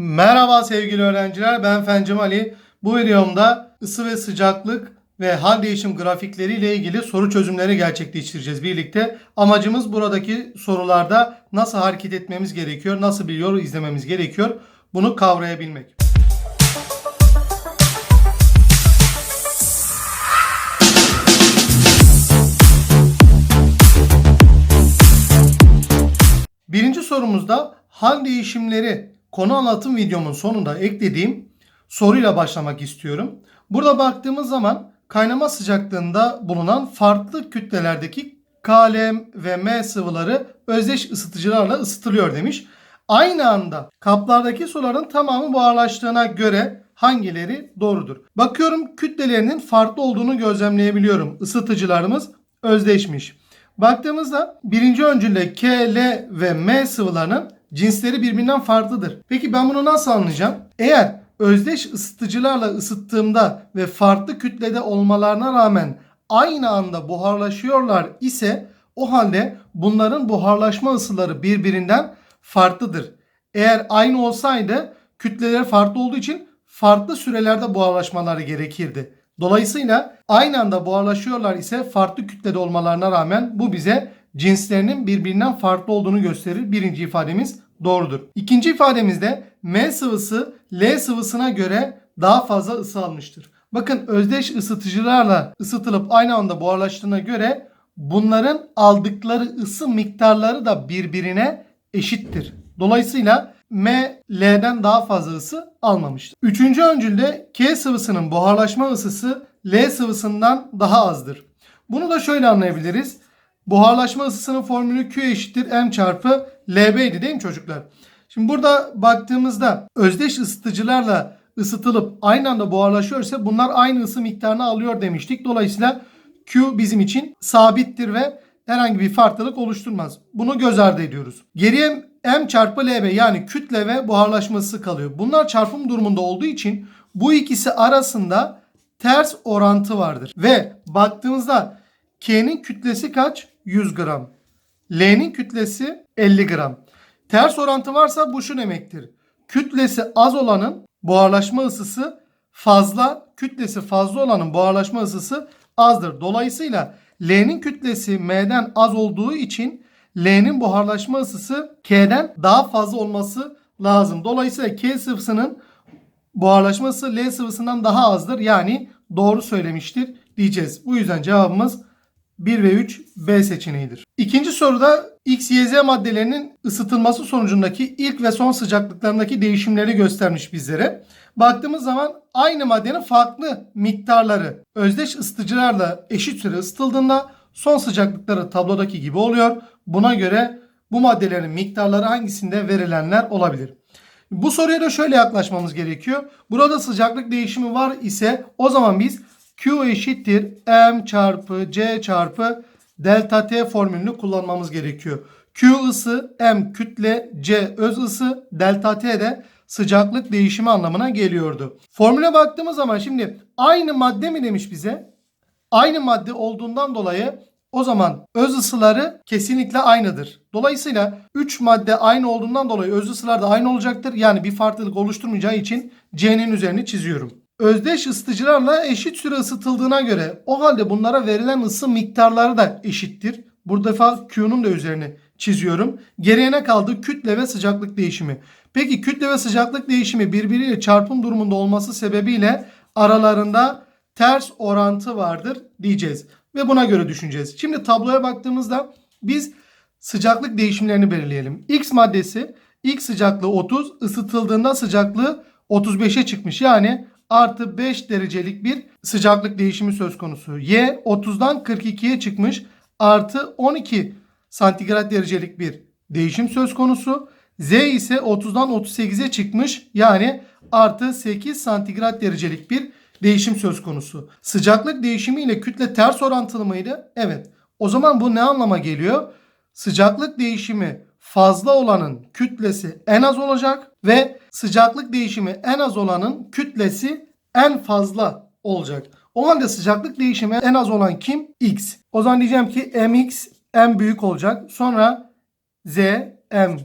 Merhaba sevgili öğrenciler ben Fencim Ali. Bu videomda ısı ve sıcaklık ve hal değişim grafikleri ile ilgili soru çözümleri gerçekleştireceğiz birlikte. Amacımız buradaki sorularda nasıl hareket etmemiz gerekiyor, nasıl bir yol izlememiz gerekiyor bunu kavrayabilmek. Birinci sorumuzda hal değişimleri konu anlatım videomun sonunda eklediğim soruyla başlamak istiyorum. Burada baktığımız zaman kaynama sıcaklığında bulunan farklı kütlelerdeki KLM ve M sıvıları özdeş ısıtıcılarla ısıtılıyor demiş. Aynı anda kaplardaki suların tamamı buharlaştığına göre hangileri doğrudur? Bakıyorum kütlelerinin farklı olduğunu gözlemleyebiliyorum. Isıtıcılarımız özdeşmiş. Baktığımızda birinci öncülde K, L ve M sıvılarının cinsleri birbirinden farklıdır. Peki ben bunu nasıl anlayacağım? Eğer özdeş ısıtıcılarla ısıttığımda ve farklı kütlede olmalarına rağmen aynı anda buharlaşıyorlar ise o halde bunların buharlaşma ısıları birbirinden farklıdır. Eğer aynı olsaydı kütleleri farklı olduğu için farklı sürelerde buharlaşmaları gerekirdi. Dolayısıyla aynı anda buharlaşıyorlar ise farklı kütlede olmalarına rağmen bu bize cinslerinin birbirinden farklı olduğunu gösterir. Birinci ifademiz doğrudur. İkinci ifademizde M sıvısı L sıvısına göre daha fazla ısı almıştır. Bakın özdeş ısıtıcılarla ısıtılıp aynı anda buharlaştığına göre bunların aldıkları ısı miktarları da birbirine eşittir. Dolayısıyla M, L'den daha fazla ısı almamıştır. Üçüncü öncülde K sıvısının buharlaşma ısısı L sıvısından daha azdır. Bunu da şöyle anlayabiliriz. Buharlaşma ısısının formülü Q eşittir M çarpı LB idi değil mi çocuklar? Şimdi burada baktığımızda özdeş ısıtıcılarla ısıtılıp aynı anda buharlaşıyorsa bunlar aynı ısı miktarını alıyor demiştik. Dolayısıyla Q bizim için sabittir ve herhangi bir farklılık oluşturmaz. Bunu göz ardı ediyoruz. Geriye M çarpı LB yani kütle ve buharlaşması kalıyor. Bunlar çarpım durumunda olduğu için bu ikisi arasında ters orantı vardır. Ve baktığımızda K'nin kütlesi kaç? 100 gram. L'nin kütlesi 50 gram. Ters orantı varsa bu şu demektir. Kütlesi az olanın buharlaşma ısısı fazla, kütlesi fazla olanın buharlaşma ısısı azdır. Dolayısıyla L'nin kütlesi M'den az olduğu için L'nin buharlaşma ısısı K'den daha fazla olması lazım. Dolayısıyla K sıvısının buharlaşması L sıvısından daha azdır. Yani doğru söylemiştir diyeceğiz. Bu yüzden cevabımız 1 ve 3 B seçeneğidir. İkinci soruda X, Y, Z maddelerinin ısıtılması sonucundaki ilk ve son sıcaklıklarındaki değişimleri göstermiş bizlere. Baktığımız zaman aynı maddenin farklı miktarları özdeş ısıtıcılarla eşit süre ısıtıldığında son sıcaklıkları tablodaki gibi oluyor. Buna göre bu maddelerin miktarları hangisinde verilenler olabilir? Bu soruya da şöyle yaklaşmamız gerekiyor. Burada sıcaklık değişimi var ise o zaman biz Q eşittir M çarpı C çarpı delta T formülünü kullanmamız gerekiyor. Q ısı, M kütle, C öz ısı, delta T de sıcaklık değişimi anlamına geliyordu. Formüle baktığımız zaman şimdi aynı madde mi demiş bize? Aynı madde olduğundan dolayı o zaman öz ısıları kesinlikle aynıdır. Dolayısıyla 3 madde aynı olduğundan dolayı öz ısılar da aynı olacaktır. Yani bir farklılık oluşturmayacağı için C'nin üzerini çiziyorum. Özdeş ısıtıcılarla eşit süre ısıtıldığına göre o halde bunlara verilen ısı miktarları da eşittir. Bu defa Q'nun da üzerini çiziyorum. Geriye kaldı? Kütle ve sıcaklık değişimi. Peki kütle ve sıcaklık değişimi birbiriyle çarpım durumunda olması sebebiyle aralarında ters orantı vardır diyeceğiz. Ve buna göre düşüneceğiz. Şimdi tabloya baktığımızda biz sıcaklık değişimlerini belirleyelim. X maddesi X sıcaklığı 30 ısıtıldığında sıcaklığı 35'e çıkmış. Yani artı 5 derecelik bir sıcaklık değişimi söz konusu. Y 30'dan 42'ye çıkmış. Artı 12 santigrat derecelik bir değişim söz konusu. Z ise 30'dan 38'e çıkmış. Yani artı 8 santigrat derecelik bir değişim söz konusu. Sıcaklık değişimi ile kütle ters orantılı mıydı? Evet. O zaman bu ne anlama geliyor? Sıcaklık değişimi fazla olanın kütlesi en az olacak ve sıcaklık değişimi en az olanın kütlesi en fazla olacak. O halde sıcaklık değişimi en az olan kim? X. O zaman diyeceğim ki mx en büyük olacak. Sonra z, m,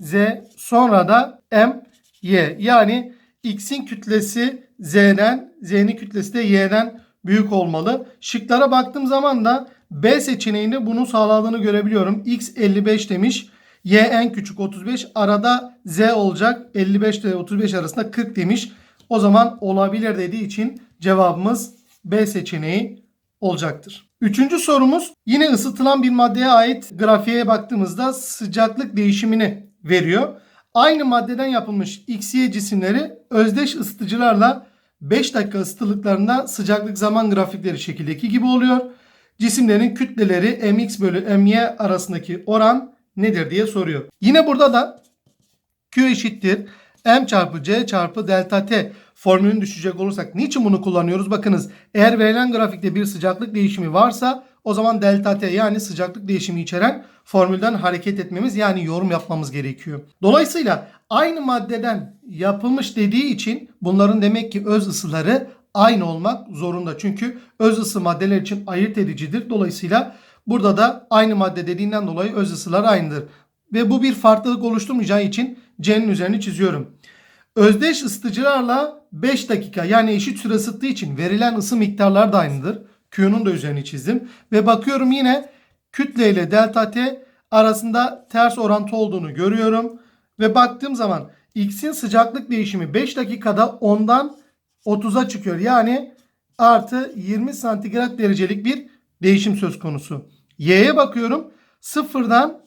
z sonra da m Y. Yani X'in kütlesi Z'den, Z'nin kütlesi de Y'den büyük olmalı. Şıklara baktığım zaman da B seçeneğinde bunu sağladığını görebiliyorum. X 55 demiş. Y en küçük 35. Arada Z olacak. 55 ile 35 arasında 40 demiş. O zaman olabilir dediği için cevabımız B seçeneği olacaktır. Üçüncü sorumuz yine ısıtılan bir maddeye ait grafiğe baktığımızda sıcaklık değişimini veriyor. Aynı maddeden yapılmış XY cisimleri özdeş ısıtıcılarla 5 dakika ısıtıldıklarında sıcaklık zaman grafikleri şekildeki gibi oluyor. Cisimlerin kütleleri mx bölü my arasındaki oran nedir diye soruyor. Yine burada da Q eşittir m çarpı c çarpı delta t formülünü düşecek olursak niçin bunu kullanıyoruz? Bakınız eğer verilen grafikte bir sıcaklık değişimi varsa o zaman delta t yani sıcaklık değişimi içeren formülden hareket etmemiz yani yorum yapmamız gerekiyor. Dolayısıyla aynı maddeden yapılmış dediği için bunların demek ki öz ısıları aynı olmak zorunda. Çünkü öz ısı maddeler için ayırt edicidir. Dolayısıyla burada da aynı madde dediğinden dolayı öz ısılar aynıdır. Ve bu bir farklılık oluşturmayacağı için C'nin üzerini çiziyorum. Özdeş ısıtıcılarla 5 dakika yani eşit süre ısıttığı için verilen ısı miktarları da aynıdır. Q'nun da üzerini çizdim. Ve bakıyorum yine kütle ile delta T arasında ters orantı olduğunu görüyorum. Ve baktığım zaman X'in sıcaklık değişimi 5 dakikada 10'dan 30'a çıkıyor. Yani artı 20 santigrat derecelik bir değişim söz konusu. Y'ye bakıyorum sıfırdan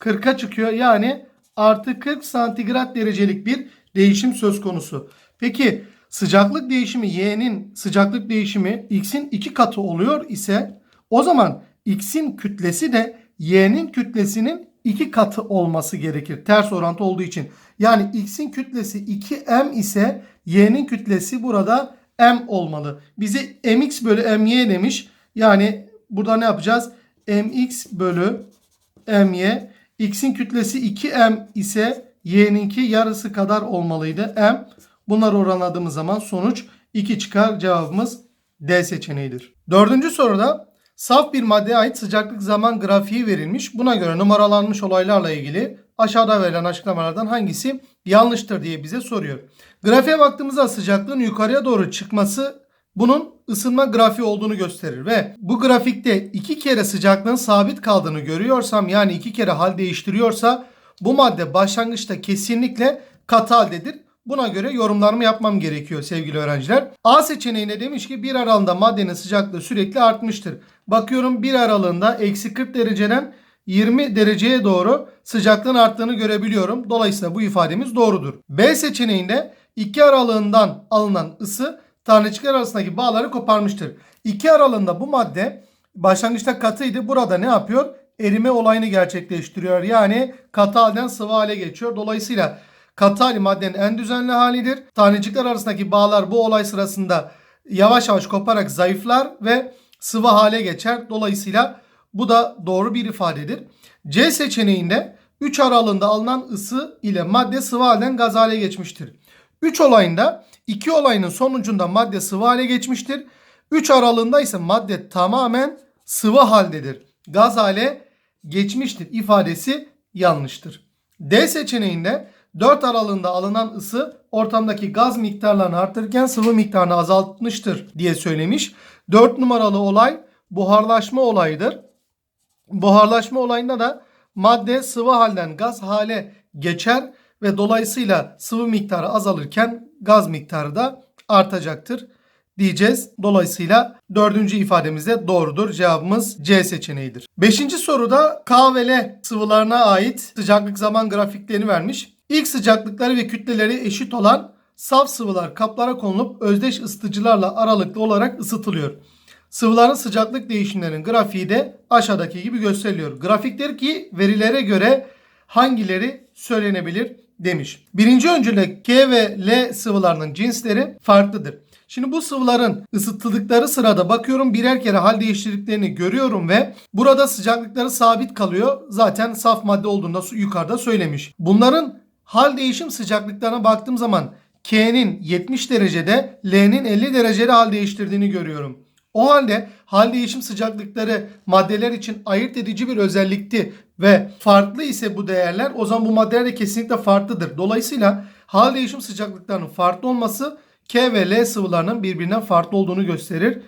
40'a çıkıyor. Yani artı 40 santigrat derecelik bir değişim söz konusu. Peki sıcaklık değişimi y'nin sıcaklık değişimi x'in iki katı oluyor ise o zaman x'in kütlesi de y'nin kütlesinin iki katı olması gerekir. Ters orantı olduğu için. Yani x'in kütlesi 2m ise y'nin kütlesi burada m olmalı. Bize mx bölü my demiş. Yani burada ne yapacağız? mx bölü my x'in kütlesi 2m ise y'ninki yarısı kadar olmalıydı. m bunları oranladığımız zaman sonuç 2 çıkar. Cevabımız D seçeneğidir. Dördüncü soruda saf bir maddeye ait sıcaklık zaman grafiği verilmiş. Buna göre numaralanmış olaylarla ilgili aşağıda verilen açıklamalardan hangisi yanlıştır diye bize soruyor. Grafiğe baktığımızda sıcaklığın yukarıya doğru çıkması bunun ısınma grafiği olduğunu gösterir ve bu grafikte iki kere sıcaklığın sabit kaldığını görüyorsam yani iki kere hal değiştiriyorsa bu madde başlangıçta kesinlikle katı haldedir. Buna göre yorumlarımı yapmam gerekiyor sevgili öğrenciler. A seçeneğine demiş ki bir aralığında maddenin sıcaklığı sürekli artmıştır. Bakıyorum bir aralığında eksi 40 dereceden 20 dereceye doğru sıcaklığın arttığını görebiliyorum. Dolayısıyla bu ifademiz doğrudur. B seçeneğinde iki aralığından alınan ısı tanecikler arasındaki bağları koparmıştır. İki aralığında bu madde başlangıçta katıydı. Burada ne yapıyor? Erime olayını gerçekleştiriyor. Yani katı halden sıvı hale geçiyor. Dolayısıyla katı hali maddenin en düzenli halidir. Tanecikler arasındaki bağlar bu olay sırasında yavaş yavaş koparak zayıflar ve sıvı hale geçer. Dolayısıyla bu da doğru bir ifadedir. C seçeneğinde 3 aralığında alınan ısı ile madde sıvı halden gaz hale geçmiştir. 3 olayında 2 olayının sonucunda madde sıvı hale geçmiştir. 3 aralığında ise madde tamamen sıvı haldedir. Gaz hale geçmiştir ifadesi yanlıştır. D seçeneğinde 4 aralığında alınan ısı ortamdaki gaz miktarlarını artırırken sıvı miktarını azaltmıştır diye söylemiş. 4 numaralı olay buharlaşma olayıdır. Buharlaşma olayında da madde sıvı halden gaz hale geçer ve dolayısıyla sıvı miktarı azalırken gaz miktarı da artacaktır diyeceğiz. Dolayısıyla dördüncü ifademiz de doğrudur. Cevabımız C seçeneğidir. Beşinci soruda K ve L sıvılarına ait sıcaklık zaman grafiklerini vermiş. İlk sıcaklıkları ve kütleleri eşit olan saf sıvılar kaplara konulup özdeş ısıtıcılarla aralıklı olarak ısıtılıyor. Sıvıların sıcaklık değişimlerinin grafiği de aşağıdaki gibi gösteriliyor. Grafikler ki verilere göre hangileri söylenebilir demiş. Birinci öncülde K ve L sıvılarının cinsleri farklıdır. Şimdi bu sıvıların ısıtıldıkları sırada bakıyorum birer kere hal değiştirdiklerini görüyorum ve burada sıcaklıkları sabit kalıyor. Zaten saf madde olduğunda yukarıda söylemiş. Bunların hal değişim sıcaklıklarına baktığım zaman K'nin 70 derecede L'nin 50 derecede hal değiştirdiğini görüyorum. O halde hal değişim sıcaklıkları maddeler için ayırt edici bir özellikti ve farklı ise bu değerler o zaman bu maddeler de kesinlikle farklıdır. Dolayısıyla hal değişim sıcaklıklarının farklı olması K ve L sıvılarının birbirinden farklı olduğunu gösterir.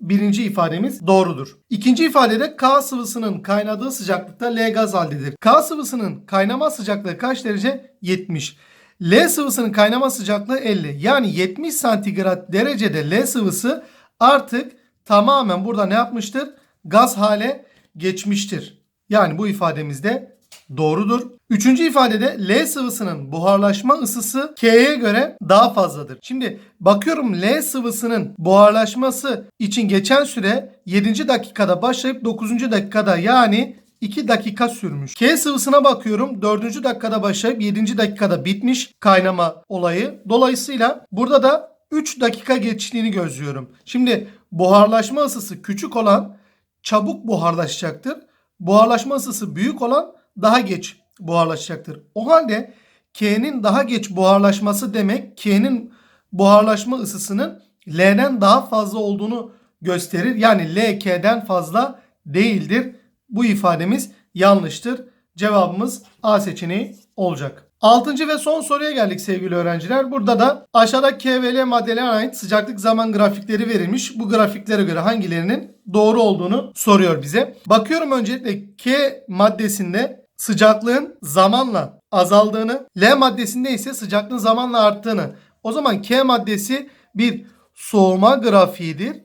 Birinci ifademiz doğrudur. İkinci ifadede K sıvısının kaynadığı sıcaklıkta L gaz haldedir. K sıvısının kaynama sıcaklığı kaç derece? 70. L sıvısının kaynama sıcaklığı 50. Yani 70 santigrat derecede L sıvısı artık tamamen burada ne yapmıştır? Gaz hale geçmiştir. Yani bu ifademiz de doğrudur. Üçüncü ifadede L sıvısının buharlaşma ısısı K'ye göre daha fazladır. Şimdi bakıyorum L sıvısının buharlaşması için geçen süre 7. dakikada başlayıp 9. dakikada yani 2 dakika sürmüş. K sıvısına bakıyorum 4. dakikada başlayıp 7. dakikada bitmiş kaynama olayı. Dolayısıyla burada da 3 dakika geçtiğini gözlüyorum. Şimdi buharlaşma ısısı küçük olan çabuk buharlaşacaktır. Buharlaşma ısısı büyük olan daha geç buharlaşacaktır. O halde K'nin daha geç buharlaşması demek K'nin buharlaşma ısısının L'den daha fazla olduğunu gösterir. Yani L K'den fazla değildir. Bu ifademiz yanlıştır. Cevabımız A seçeneği olacak. Altıncı ve son soruya geldik sevgili öğrenciler. Burada da aşağıda K ve L maddelerine ait sıcaklık zaman grafikleri verilmiş. Bu grafiklere göre hangilerinin doğru olduğunu soruyor bize. Bakıyorum öncelikle K maddesinde sıcaklığın zamanla azaldığını, L maddesinde ise sıcaklığın zamanla arttığını. O zaman K maddesi bir soğuma grafiğidir.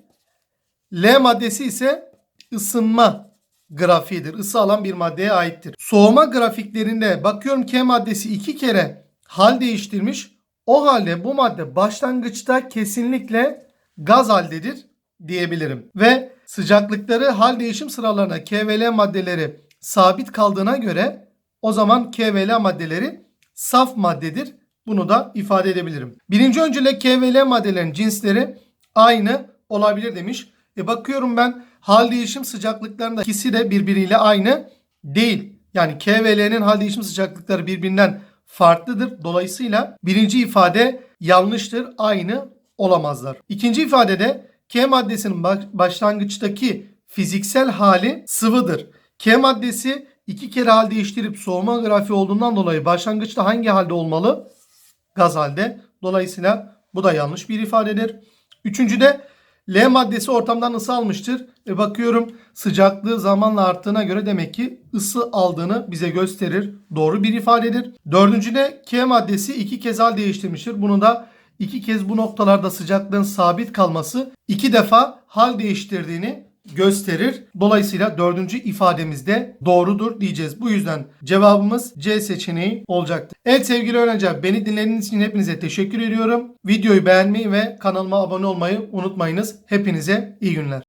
L maddesi ise ısınma grafiğidir. Isı alan bir maddeye aittir. Soğuma grafiklerinde bakıyorum K maddesi iki kere hal değiştirmiş. O halde bu madde başlangıçta kesinlikle gaz haldedir diyebilirim. Ve sıcaklıkları hal değişim sıralarına K ve L maddeleri sabit kaldığına göre o zaman K ve L maddeleri saf maddedir. Bunu da ifade edebilirim. Birinci öncüle K ve L maddelerin cinsleri aynı olabilir demiş. E bakıyorum ben hal değişim sıcaklıklarında ikisi de birbiriyle aynı değil. Yani K ve L'nin hal değişim sıcaklıkları birbirinden farklıdır. Dolayısıyla birinci ifade yanlıştır. Aynı olamazlar. İkinci ifadede K maddesinin başlangıçtaki fiziksel hali sıvıdır. K maddesi iki kere hal değiştirip soğuma grafiği olduğundan dolayı başlangıçta hangi halde olmalı? Gaz halde. Dolayısıyla bu da yanlış bir ifadedir. Üçüncüde L maddesi ortamdan ısı almıştır. E bakıyorum sıcaklığı zamanla arttığına göre demek ki ısı aldığını bize gösterir. Doğru bir ifadedir. Dördüncüde K maddesi iki kez hal değiştirmiştir. Bunu da iki kez bu noktalarda sıcaklığın sabit kalması iki defa hal değiştirdiğini gösterir. Dolayısıyla dördüncü ifademizde doğrudur diyeceğiz. Bu yüzden cevabımız C seçeneği olacaktır. Evet sevgili öğrenciler beni dinlediğiniz için hepinize teşekkür ediyorum. Videoyu beğenmeyi ve kanalıma abone olmayı unutmayınız. Hepinize iyi günler.